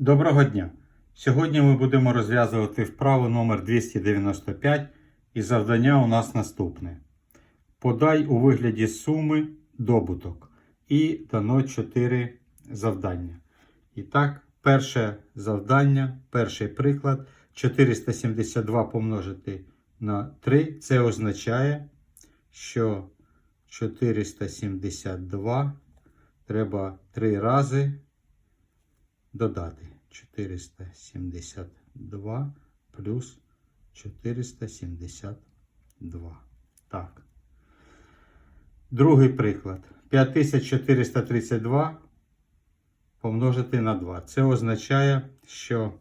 Доброго дня! Сьогодні ми будемо розв'язувати вправу номер 295 і завдання у нас наступне. Подай у вигляді суми добуток. І дано 4 завдання. І так, перше завдання, перший приклад 472 помножити на 3. Це означає, що 472 треба 3 рази додати 472 плюс 472. Так. Другий приклад. 5432 помножити на 2. Це означає, що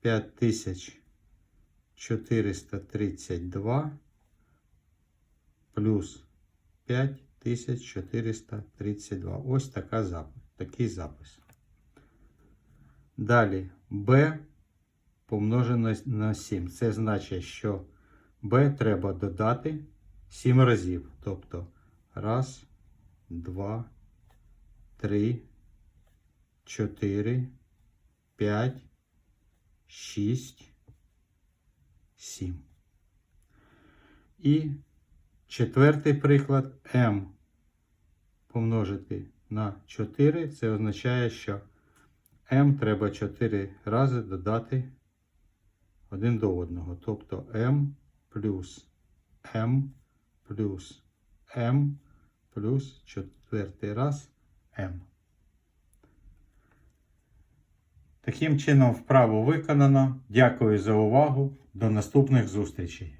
5432 плюс 5432. Ось така запис, такий запис. Далі b помножено на 7. Це значить, що b треба додати 7 разів. Тобто раз, два, три, чотири, п'ять, шість, сім. І четвертий приклад m помножити на 4. Це означає, що m треба 4 рази додати один до одного. Тобто m плюс m плюс m плюс четвертий раз m. Таким чином вправу виконано. Дякую за увагу. До наступних зустрічей.